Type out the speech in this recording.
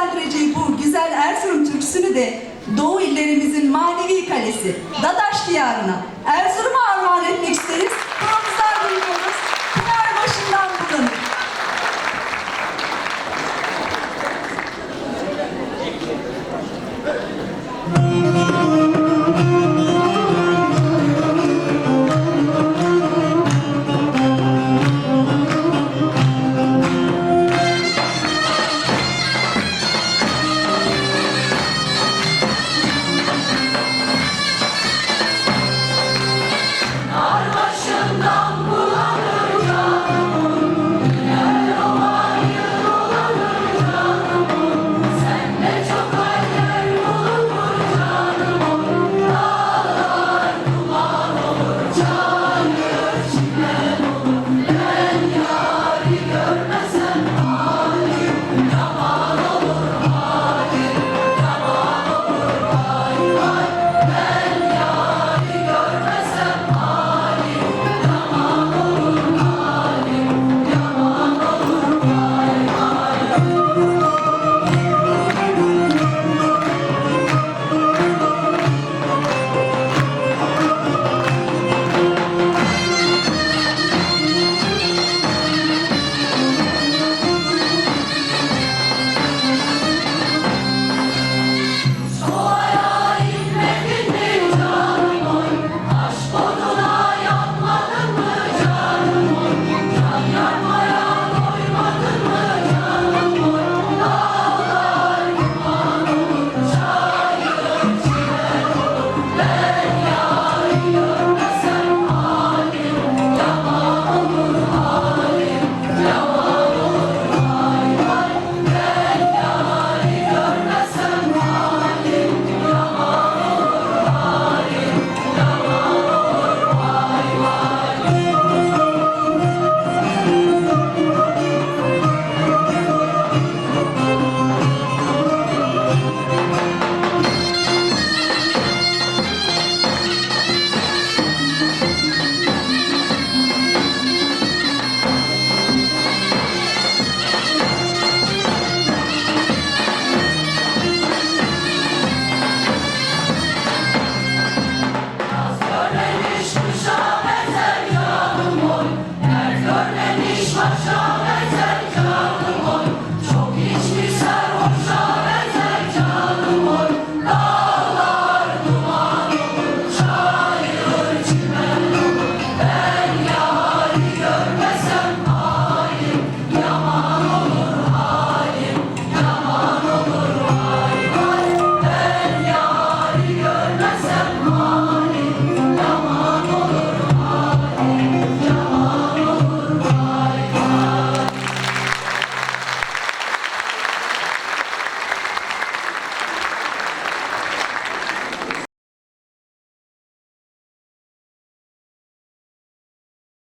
seslendireceği bu güzel Erzurum türküsünü de Doğu illerimizin manevi kalesi Dadaş diyarına Erzurum'a armağan.